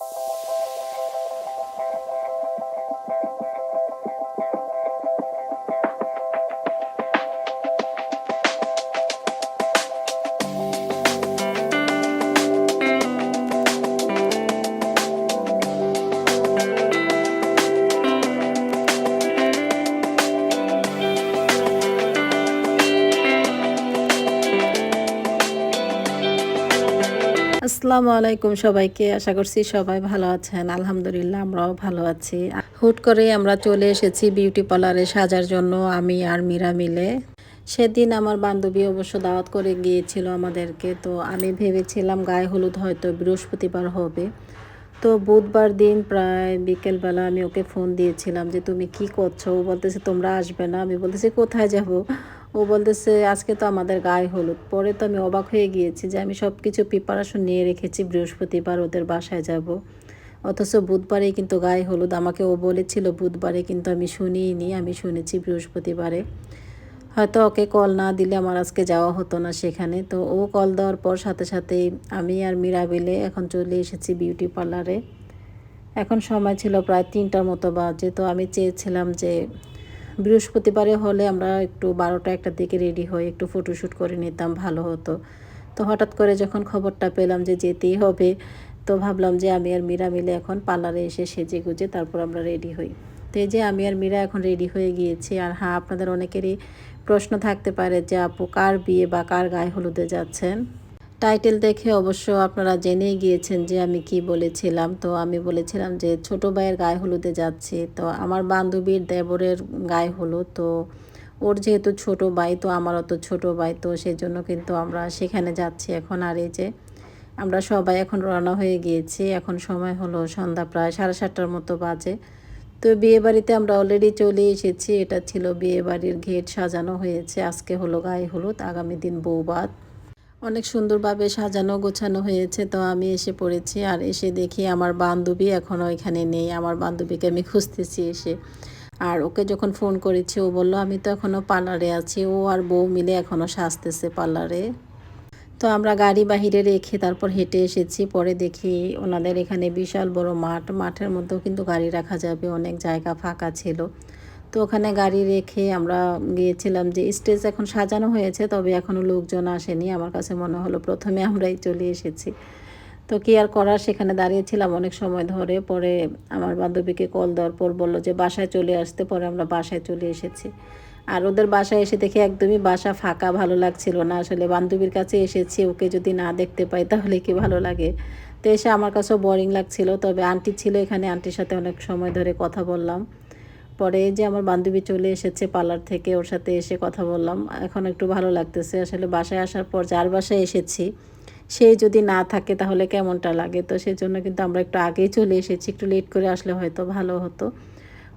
Thank you. আসসালামু আলাইকুম সবাইকে। আশা করছি সবাই ভালো আছেন। আলহামদুলিল্লাহ, আমরাও ভালো আছি। হুট করে আমরা চলে এসেছি বিউটি পার্লারে সাজার জন্য, আমি আর মীরা মিলে। সেদিন আমার বান্ধবী অবশ্য দাওয়াত করে গিয়েছিল আমাদেরকে, তো আমি ভেবেছিলাম গায়ে হলুদ হয়তো বৃহস্পতিবার হবে। তো বুধবার দিন প্রায় বিকেলবেলা আমি ওকে ফোন দিয়েছিলাম যে, তুমি কি করছ? ও বলতেছে, তোমরা আসবে না। আমি বলতেছি, কোথায় যাব? ও বলতেছে, আজকে তো আমাদের গায়ে হলুদ। পরে তো আমি অবাক হয়ে গিয়েছি যে আমি সব কিছু প্রিপারেশন নিয়ে রেখেছি, বৃহস্পতিবার ওদের বাসায় যাব। অথচ বুধবারে কিন্তু গায়ে হলুদ। আমাকে ও বলেছিল, বুধবারে কিন্তু আমি শুনিনি আমি শুনেছি বৃহস্পতিবারে। হয়তো ওকে কল না দিলে আমার আজকে যাওয়া হতো না সেখানে। তো ও কল দেওয়ার পর সাথে সাথেই আমি আর মিরাবেলে এখন চলে এসেছি বিউটি পার্লারে এখন সময় ছিল প্রায় তিনটার মতো বাজে। তো আমি চেয়েছিলাম যে বৃহস্পতিবারে হলে আমরা একটু বারোটা একটার দিকে রেডি হয়ে একটু ফটোশ্যুট করে নিতাম, ভালো হতো। তো হঠাৎ করে যখন খবরটা পেলাম যে যেতেই হবে, তো ভাবলাম যে আমি আর মীরা মিলে এখন পার্লারে এসে সেজে গুজে তারপর আমরা রেডি হই। তো এই যে আমি আর মীরা এখন রেডি হয়ে গিয়েছি, আর হ্যাঁ আপনাদের অনেকেরই প্রশ্ন থাকতে পারে যে আপু, কার বিয়ে বা কার গায়ে হলুদে যাচ্ছেন? টাইটেল দেখে অবশ্য আপনারা জেনেই গিয়েছেন যে আমি কি বলেছিলাম। তো আমি বলেছিলাম যে ছোট ভাইয়ের গায়ে হলুদে যাচ্ছি। তো আমার বান্ধবীর দেবরের গায়ে হলুদ। তো ওর যেহেতু ছোট ভাই, তো আমারও তো ছোট ভাই। তো সেই জন্য কিন্তু আমরা সেখানে যাচ্ছি এখন। আর এই যে আমরা সবাই এখন রওনা হয়ে গিয়েছি। এখন সময় হলো সন্ধ্যা প্রায় সাড়ে সাতটার মতো বাজে। তো বিয়ে বাড়িতে আমরা অলরেডি চলে এসেছি। এটা ছিল বিয়ে বাড়ির গেট সাজানো হয়েছে। আজকে হলো গায়ে হলুদ। আগামী দিন বৌবাদ অনেক সুন্দরভাবে সাজানো গোছানো হয়েছে, তো আমি এসে পড়েছি। আর এসে দেখি আমার বান্ধবী এখনও এখানে নেই, আমার বান্ধবীকে আমি খুঁজতেছি এসে। আর ওকে যখন ফোন করেছি, ও বলল, আমি তো এখনও পার্লারে আছি। ও আর বউ মিলে এখনও সাজতেছে পার্লারে। তো আমরা গাড়ি বাহিরে রেখে তারপর হেঁটে এসেছি। পরে দেখি ওনাদের এখানে বিশাল বড় মাঠ। মাঠের মধ্যেও কিন্তু গাড়ি রাখা যাবে, অনেক জায়গা ফাঁকা ছিল। তো ওখানে গাড়ি রেখে আমরা গিয়েছিলাম যে স্টেজ এখন সাজানো হয়েছে, তবে এখনও লোকজন আসেনি। আমার কাছে মনে হলো প্রথমে আমরাই চলে এসেছি। তো কি আর করার, সেখানে দাঁড়িয়েছিলাম অনেক সময় ধরে। পরে আমার বান্ধবীকে কল দেওয়ার পর বলল যে বাসায় চলে আসতে। পরে আমরা বাসায় চলে এসেছি। আর ওদের বাসায় এসে দেখে একদমই বাসা ফাঁকা, ভালো লাগছিল না। আসলে বান্ধবীর কাছে এসেছি, ওকে যদি না দেখতে পাই তাহলে কি ভালো লাগে? তো এসে আমার কাছেও বোরিং লাগছিল। তবে আন্টি ছিল এখানে, আন্টির সাথে অনেক সময় ধরে কথা বললাম। পরে যে আমার বান্ধবী চলে এসেছে পার্লার থেকে, ওর সাথে এসে কথা বললাম। এখন একটু ভালো লাগতেছে। আসলে বাসায় আসার পর যার বাসায় এসেছি, সে যদি না থাকে তাহলে কেমনটা লাগে? তো সেই জন্য কিন্তু আমরা একটু আগেই চলে এসেছি। একটু লেট করে আসলে হয়তো ভালো হতো।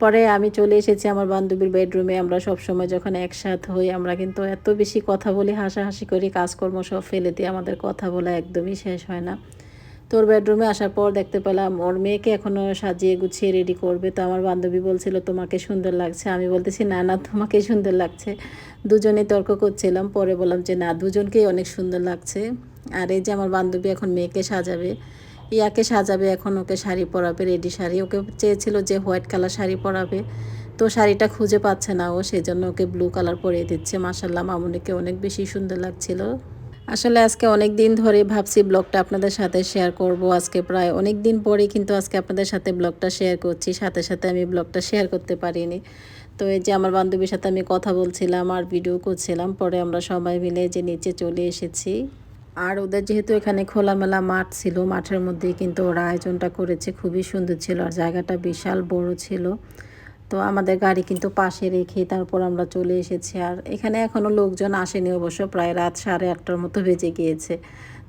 পরে আমি চলে এসেছি আমার বান্ধবীর বেডরুমে আমরা সব সময় যখন একসাথ হই, আমরা কিন্তু এত বেশি কথা বলি, হাসাহাসি করি, কাজকর্ম সব ফেলে দিয়ে আমাদের কথা বলা একদমই শেষ হয় না। তোর বেডরুমে আসার পর দেখতে পেলাম ওর মেয়েকে এখনও সাজিয়ে গুছিয়ে রেডি করবে। তো আমার বান্ধবী বলছিল, তোমাকে সুন্দর লাগছে। আমি বলতেছি, না না তোমাকে সুন্দর লাগছে। দুজনে তর্ক করছিলাম। পরে বললাম যে, না, দুজনকেই অনেক সুন্দর লাগছে। আর এই যে আমার বান্ধবী এখন মেয়েকে সাজাবে, ইয়াকে সাজাবে, এখন ওকে শাড়ি পরাবে রেডি শাড়ি। ওকে চেয়েছিল যে হোয়াইট কালার শাড়ি পরাবে, তো শাড়িটা খুঁজে পাচ্ছে না ও সেই জন্য ওকে ব্লু কালার পরিয়ে দিচ্ছে। মাসাল্লাহ মামুনিকে অনেক বেশি সুন্দর লাগছিল। আসলে আজকে অনেক দিন ধরে ভাবছি ব্লগটা আপনাদের সাথে শেয়ার করব। আজকে প্রায় অনেক দিন পরে কিন্তু আজকে আপনাদের সাথে ব্লগটা শেয়ার করছি। সাথে সাথে আমি ব্লগটা শেয়ার করতে পারিনি। তো এই যে আমার বান্ধবীর সাথে আমি কথা বলছিলাম, আর ভিডিও করছিলাম, পরে আমরা সবাই মিলে যে নিচে চলে এসেছি। আর ওদের যেহেতু এখানে খোলামেলা মাঠ ছিল, মাঠের মধ্যেই কিন্তু ওরা আয়োজনটা করেছে। খুবই সুন্দর ছিল, আর জায়গাটা বিশাল বড় ছিল। তো আমাদের গাড়ি কিন্তু পাশে রেখে তারপর আমরা চলে এসেছি। আর এখানে এখনও লোকজন আসেনি অবশ্য, প্রায় রাত সাড়ে আটটার মতো বেজে গিয়েছে।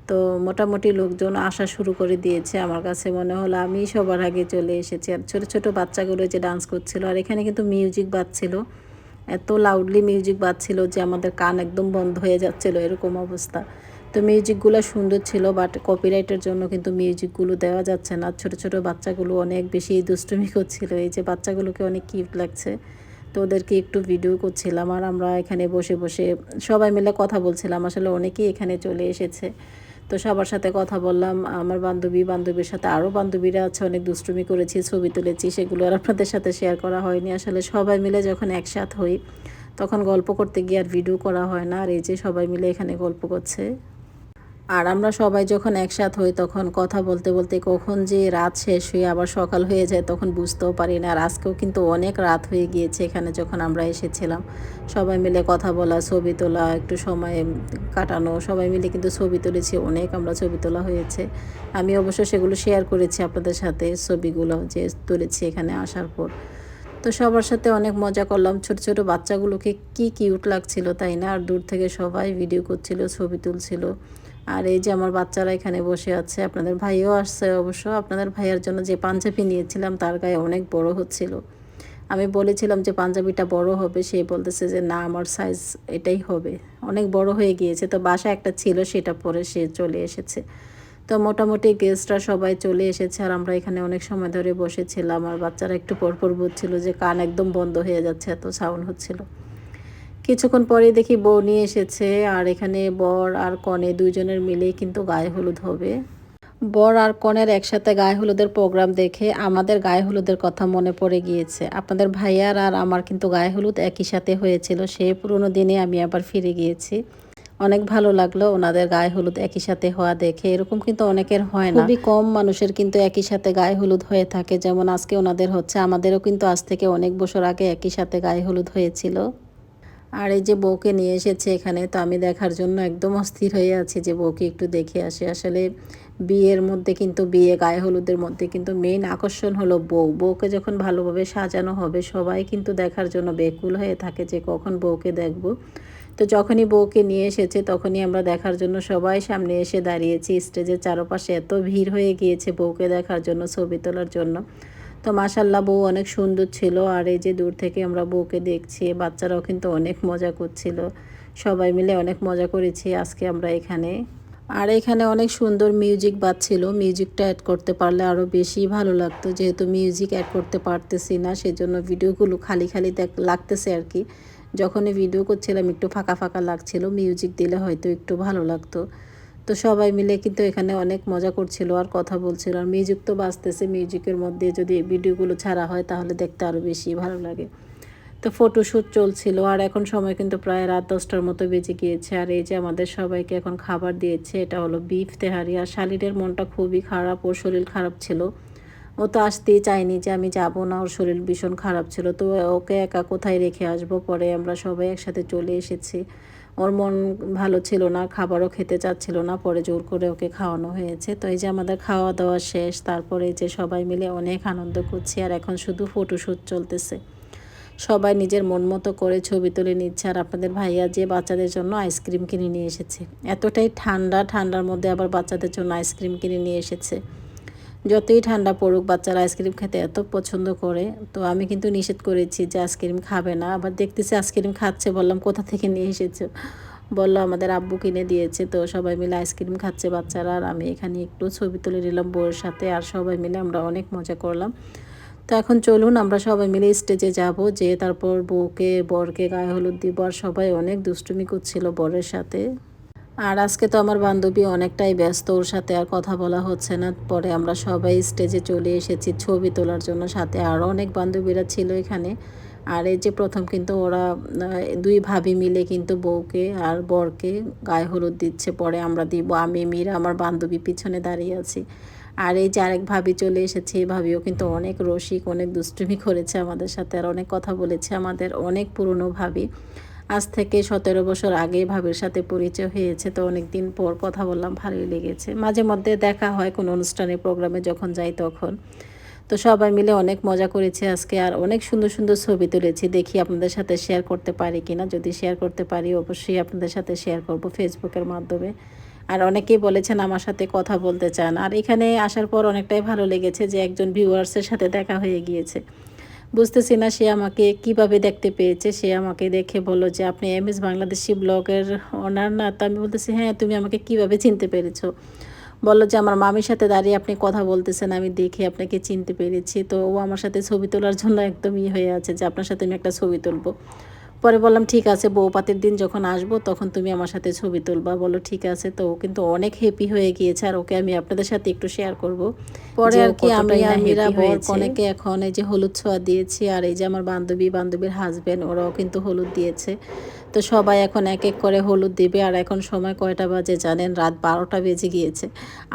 তো মোটামুটি লোকজন আসা শুরু করে দিয়েছে আমার কাছে মনে হলো। আমি সবার আগে চলে এসেছি। আর ছোটো ছোটো বাচ্চাগুলো যে ডান্স করছিল, আর এখানে কিন্তু মিউজিক বাজছিল। এত লাউডলি মিউজিক বাজছিল যে আমাদের কান একদম বন্ধ হয়ে যাচ্ছিল, এরকম অবস্থা। তো মিউজিকগুলো সুন্দর ছিল বাট কপিরাইটের জন্য কিন্তু মিউজিকগুলো দেওয়া যাচ্ছে না। ছোট ছোট বাচ্চাগুলো অনেক বেশি দুষ্টুমি করছিল, এই যে বাচ্চাগুলোকে অনেক কিউট লাগছে। তো ওদেরকে একটু ভিডিও করছিলাম, আর আমরা এখানে বসে বসে সবাই মিলে কথা বলছিলাম। আসলে অনেকেই এখানে চলে এসেছে। তো সবার সাথে কথা বললাম, আমার বান্ধবী, বান্ধবীর সাথে আরও বান্ধবীরা আছে, অনেক দুষ্টুমি করেছি, ছবি তুলেছি, সেগুলো আর আপনাদের সাথে শেয়ার করা হয়নি। আসলে সবাই মিলে যখন একসাথ হই, তখন গল্প করতে গিয়ে আর ভিডিও করা হয় না, আর এই যে সবাই মিলে এখানে গল্প করছে। আর আমরা সবাই যখন একসাথ হই তখন কথা বলতে বলতে কখন যে রাত শেষ হয়ে আবার সকাল হয়ে যায় তখন বুঝতেও পারি না। আর আজকেও কিন্তু অনেক রাত হয়ে গিয়েছে এখানে যখন আমরা এসেছিলাম। সবাই মিলে কথা বলা, ছবি তোলা, একটু সময় কাটানো, সবাই মিলে কিন্তু ছবি তুলেছি, অনেক আমরা ছবি তোলা হয়েছে। আমি অবশ্য সেগুলো শেয়ার করেছি আপনাদের সাথে, ছবিগুলো যে তুলেছি এখানে আসার পর। তো সবার সাথে অনেক মজা করলাম। ছোট ছোট বাচ্চাগুলোকে কি কিউট লাগছিল তাই না? আর দূর থেকে সবাই ভিডিও করছিল, ছবি তুলছিল। আর এই যে আমার বাচ্চারা এখানে বসে আছে, আপনাদের ভাইও আসছে অবশ্য। আপনাদের ভাইয়ের জন্য যে পাঞ্জাবি নিয়েছিলাম, তার গায়ে অনেক বড় হচ্ছিল। আমি বলেছিলাম যে পাঞ্জাবিটা বড় হবে, সে বলতেছে যে না, আমার সাইজ এটাই হবে। অনেক বড় হয়ে গিয়েছে, তো বাসা একটা ছিল, সেটা পরে সে চলে এসেছে। তো মোটামুটি গেস্টরা সবাই চলে এসেছে, আর আমরা এখানে অনেক সময় ধরে বসেছিলাম। আর বাচ্চারা একটু পরপর বুঝছিল যে কান একদম বন্ধ হয়ে যাচ্ছে, এত সাউন্ড হচ্ছিল। কিছুক্ষণ পরে দেখি বউ নিয়ে এসেছে, আর এখানে বর আর কনে দুইজনের মিলেই কিন্তু গায়ে হলুদ হবে। বর আর কনের একসাথে গায়ে হলুদের প্রোগ্রাম দেখে আমাদের গায়ে হলুদের কথা মনে পড়ে গিয়েছে। আপনাদের ভাইয়ার আর আমার কিন্তু গায়ে হলুদ একই সাথে হয়েছিল সেই পুরনো দিনে আমি আবার ফিরে গিয়েছি। অনেক ভালো লাগল ওনাদের গায়ে হলুদ একই সাথে হওয়া দেখে, এরকম কিন্তু অনেকের হয় না। খুবই কম মানুষের কিন্তু একই সাথে গায়ে হলুদ হয়ে থাকে, যেমন আজকে ওনাদের হচ্ছে, আমাদেরও কিন্তু আজ থেকে অনেক বছর আগে একই সাথে গায়ে হলুদ হয়েছিল। আর এই যে বউকে নিয়ে এসেছে এখানে, তো আমি দেখার জন্য একদম অস্থির হয়ে আছি যে বউকে একটু দেখে আসে। আসলে বিয়ের মধ্যে কিন্তু, বিয়ে গায়ে হলুদের মধ্যে কিন্তু মেইন আকর্ষণ হলো বউ। বউকে যখন ভালোভাবে সাজানো হবে, সবাই কিন্তু দেখার জন্য বেকুল হয়ে থাকে যে কখন বউকে দেখব। তো যখনই বউকে নিয়ে এসেছে, তখনই আমরা দেখার জন্য সবাই সামনে এসে দাঁড়িয়েছি। স্টেজের চারপাশে এত ভিড় হয়ে গিয়েছে বউকে দেখার জন্য, ছবি তোলার জন্য। তো মাসাল্লাহ বউ অনেক সুন্দর ছিল আর এই যে দূর থেকে আমরা বউকে দেখছি, বাচ্চারাও কিন্তু অনেক মজা করছিল। সবাই মিলে অনেক মজা করেছি আজকে আমরা এখানে। আর এখানে অনেক সুন্দর মিউজিক বাজছিল মিউজিকটা অ্যাড করতে পারলে আরও বেশি ভালো লাগতো। যেহেতু মিউজিক অ্যাড করতে পারতেছি না, সেজন্য ভিডিওগুলো খালি খালি দেখ, লাগতেছে আর কি। যখনই ভিডিও করছিলাম একটু ফাঁকা ফাঁকা লাগছিল মিউজিক দিলে হয়তো একটু ভালো লাগতো। তো সবাই মিলে কিন্তু এখানে অনেক মজা করছিল আর কথা বলছিল। আর মিউজিক তো বাজতেছে, মিউজিকের মধ্যে যদি ভিডিওগুলো ছাড়া হয় তাহলে দেখতে আরও বেশি ভালো লাগে। তো ফটোশ্যুট চলছিল আর এখন সময় কিন্তু প্রায় রাত দশটার মতো বেজে গিয়েছে। আর এই যে আমাদের সবাইকে এখন খাবার দিয়েছে, এটা হলো বিফ তেহারি। আর শালিরের মনটা খুবই খারাপ, ওর শরীর খারাপ ছিল। ও তো আসতেই চায়নি যে আমি যাব না, ওর শরীর ভীষণ খারাপ ছিল। তো ওকে একা কোথায় রেখে আসব? পরে আমরা সবাই একসাথে চলে এসেছি। ওর মন ভালো ছিল না, খাবারও খেতে চাচ্ছিল না, পরে জোর করে ওকে খাওয়ানো হয়েছে। তো এই যে আমাদের খাওয়া দাওয়া শেষ, তারপরে যে সবাই মিলে অনেক আনন্দ করছি, আর এখন শুধু ফটোশ্যুট চলতেছে। সবাই নিজের মন মতো করে ছবি তুলে নিচ্ছে, আর আপনাদের ভাইয়া যে বাচ্চাদের জন্য আইসক্রিম কিনে নিয়ে এসেছে। এতটাই ঠান্ডা, ঠান্ডার মধ্যে আবার বাচ্চাদের জন্য আইসক্রিম কিনে নিয়ে এসেছে। যতই ঠান্ডা পড়ুক, বাচ্চারা আইসক্রিম খেতে এত পছন্দ করে, তো আমি কিন্তু নিষেধ করেছি যে আইসক্রিম খাবে না। আবার দেখতেছি আইসক্রিম খাচ্ছে, বললাম, কোথা থেকে নিয়ে এসেছ? বলল, আমাদের আব্বু কিনে দিয়েছে। তো সবাই মিলে আইসক্রিম খাচ্ছে বাচ্চারা, আর আমি এখানে একটু ছবি তুলে নিলাম বউয়ের সাথে, আর সবাই মিলে আমরা অনেক মজা করলাম। তো এখন চলুন, আমরা সবাই মিলে স্টেজে যাব যে তারপর বউকে, বরকে, গায়ে হলুদ দিব আর সবাই অনেক দুষ্টুমি করছিল বরের সাথে। আর আজকে তো আমার বান্ধবী অনেকটাই ব্যস্ত, ওর সাথে আর কথা বলা হচ্ছে না। পরে আমরা সবাই স্টেজে চলে এসেছি ছবি তোলার জন্য সাথে আরও অনেক বান্ধবীরা ছিল এখানে। আর এই যে প্রথম কিন্তু ওরা দুই ভাবি মিলে কিন্তু বউকে আর বরকে গায়ে হলুদ দিচ্ছে, পরে আমরা দিব, আমি, মীরা আমার বান্ধবী পিছনে দাঁড়িয়ে আছি। আর এই যে আরেক ভাবি চলে এসেছে, এই ভাবিও কিন্তু অনেক রসিক, অনেক দুষ্টুমি করেছে আমাদের সাথে, আর অনেক কথা বলেছে আমাদের অনেক পুরনো ভাবি। আজ থেকে সতেরো বছর আগে ভাবির সাথে পরিচয় হয়েছে, তো অনেক দিন পর কথা বললাম, ভালোই লেগেছে। মাঝে মধ্যে দেখা হয় কোনো অনুষ্ঠানে, প্রোগ্রামে যখন যাই তখন। তো সবাই মিলে অনেক মজা করেছি আজকে, আর অনেক সুন্দর সুন্দর ছবি তুলেছি, দেখি আপনাদের সাথে শেয়ার করতে পারি কি না যদি শেয়ার করতে পারি, অবশ্যই আপনাদের সাথে শেয়ার করব ফেসবুকের মাধ্যমে। আর অনেকেই বলেছেন আমার সাথে কথা বলতে চান। আর এখানে আসার পর অনেকটাই ভালো লেগেছে যে একজন ভিউয়ার্সের সাথে দেখা হয়ে গিয়েছে। বুঝতেছি না সে আমাকে কীভাবে দেখতে পেয়েছে। সে আমাকে দেখে বলল যে, আপনি এম এস বাংলাদেশি ব্লগের অনার না? তো আমি বলতেছি হ্যাঁ তুমি আমাকে কীভাবে চিনতে পেরেছ? বলল যে, আমার মামির সাথে দাঁড়িয়ে আপনি কথা বলতেছেন, আমি দেখে আপনাকে চিনতে পেরেছি। তো ও আমার সাথে ছবি তোলার জন্য একদম ই হয়ে আছে যে, আপনার সাথে আমি একটা ছবি তুলবো। পরে বললাম ঠিক আছে বউপাতের দিন যখন আসব তখন তুমি আমার সাথে ছবি তুলবা। বলো ঠিক আছে। তো ও কিন্তু অনেক হ্যাপি হয়ে গিয়েছে আর ওকে আমি আপনাদের সাথে একটু শেয়ার করব। পরে আর কি আমি আর মীরা বর। কনেকে এখন এই যে হলুদ ছোঁয়া দিয়েছি আর এই যে আমার বান্ধবী বান্ধবীর হাজবেন্ড ওরাও কিন্তু হলুদ দিয়েছে। তো সবাই এখন এক এক করে হলুদ দিবে আর এখন সময় কয়টা বাজে জানেন? রাত বারোটা বেজে গিয়েছে।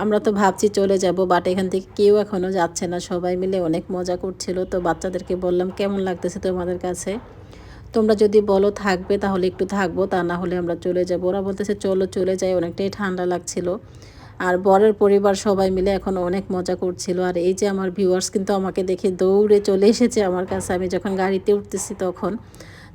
আমরা তো ভাবছি চলে যাব বাট এখান থেকে কেউ এখনও যাচ্ছে না। সবাই মিলে অনেক মজা করছিল। তো বাচ্চাদেরকে বললাম কেমন লাগতেছে তোমাদের কাছে? তোমরা যদি বলো থাকবে, তাহলে একটু থাকব। তা না হলে আমরা চলে যাব। ওরা বলতেছে, চলো, চলে যাই। অনেকটাই ঠান্ডা লাগছিল। আর বরের পরিবার সবাই মিলে এখন অনেক মজা করছিল। আর এই যে আমার ভিউয়ার্স কিন্তু আমাকে দেখে দৌড়ে চলে এসেছে আমার কাছে। আমি যখন গাড়িতে উঠতেছি তখন,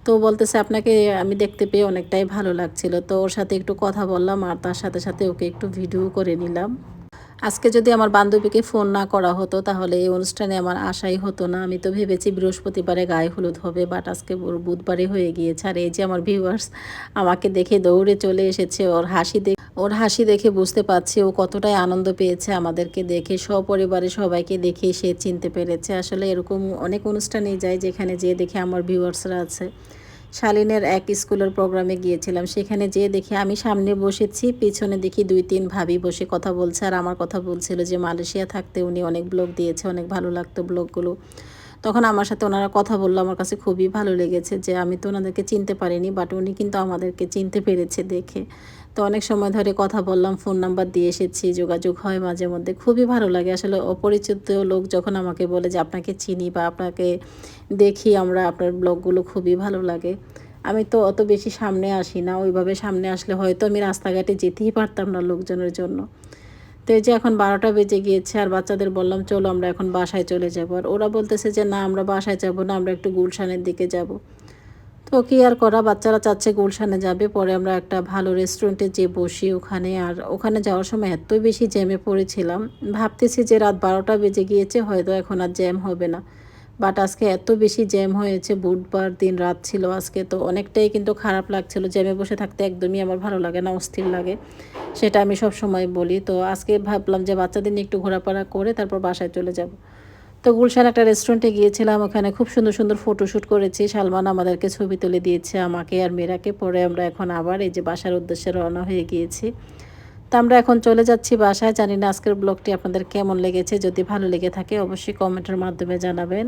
তো বলতেছে, আপনাকে আমি দেখতে পেয়ে অনেকটাই ভালো লাগছিল। তো ওর সাথে একটু কথা বললাম আর তার সাথে সাথে ওকে একটু ভিডিও করে নিলাম। আজকে যদি আমার বান্ধবীকে ফোন না করা হতো, তাহলে এই অনুষ্ঠানে আমার আশাই হতো না। আমি তো ভেবেছি বৃহস্পতিবারে গায়ে হলুদ হবে বাট আজকে বুধবারে হয়ে গিয়েছে। আর এই যে আমার ভিউয়ার্স আমাকে দেখে দৌড়ে চলে এসেছে। ওর হাসি দেখে ওর হাসি দেখে বুঝতে পারছি ও কতটাই আনন্দ পেয়েছে আমাদেরকে দেখে। সপরিবারে সবাইকে দেখে সে চিনতে পেরেছে। আসলে এরকম অনেক অনুষ্ঠানেই যায় যেখানে যেয়ে দেখে আমার ভিউয়ার্সরা আছে। শালিনের এক স্কুলের প্রোগ্রামে গিয়েছিলাম। সেখানে যেয়ে দেখি আমি সামনে বসেছি, পিছনে দেখি দুই তিন ভাবি বসে কথা বলছে আর আমার কথা বলছিল যে মালয়েশিয়া থাকতে উনি অনেক ব্লগ দিয়েছে, অনেক ভালো লাগতো ব্লগগুলো। তখন আমার সাথে ওনারা কথা বলল, আমার কাছে খুবই ভালো লেগেছে যে আমি তো ওনাদেরকে চিনতে পারিনি বাট উনি কিন্তু আমাদেরকে চিনতে পেরেছে দেখে। তো অনেক সময় ধরে কথা বললাম ফোন নাম্বার দিয়ে এসেছি, যোগাযোগ হয় মাঝে মধ্যে। খুবই ভালো লাগে। আসলে অপরিচিত লোক যখন আমাকে বলে যে আপনাকে চিনি বা আপনাকে দেখি আমরা, আপনার ব্লগগুলো খুবই ভালো লাগে। আমি তো অত বেশি সামনে আসি না। ওইভাবে সামনে আসলে হয়তো আমি রাস্তাঘাটে যেতেই পারতাম না লোকজনের জন্য। তো এই যে এখন বারোটা বেজে গিয়েছে, আর বাচ্চাদের বললাম, চলো আমরা এখন বাসায় চলে যাব। আর ওরা বলতেছে যে, না, আমরা বাসায় যাব না, আমরা একটু গুলশানের দিকে যাব। তো কি আর করা বাচ্চারা চাচ্ছে গুলশানে যাবে, পরে আমরা একটা ভালো রেস্টুরেন্টে যে বসি ওখানে। আর ওখানে যাওয়ার সময় এত বেশি জ্যামে পড়েছিলাম, ভাবতেছি যে রাত বারোটা বেজে গিয়েছে, হয়তো এখন আর জ্যাম হবে না। বাট আজকে এত বেশি জ্যাম হয়েছে, বুধবার দিন রাত ছিল আজকে, তো অনেকটাই কিন্তু খারাপ লাগছিল। জ্যামে বসে থাকতে একদমই আমার ভালো লাগে না, অস্থির লাগে, সেটা আমি সব সময় বলি। তো আজকে ভাবলাম যে বাচ্চাদের নিয়ে একটু ঘোরাফেরা করে তারপর বাসায় চলে যাব। তো গুলশান একটা রেস্টুরেন্টে গিয়েছিলাম, ওখানে খুব সুন্দর সুন্দর ফটোশ্যুট করেছি। সালমান আমাদেরকে ছবি তুলে দিয়েছে আমাকে আর মেয়েরাকে পরে আমরা এখন আবার এই যে বাসার উদ্দেশ্যে রওনা হয়ে গিয়েছি। তো আমরা এখন চলে যাচ্ছি বাসায়। জানি না আজকের ব্লগটি আপনাদের কেমন লেগেছে। যদি ভালো লেগে থাকে, অবশ্যই কমেন্টের মাধ্যমে জানাবেন।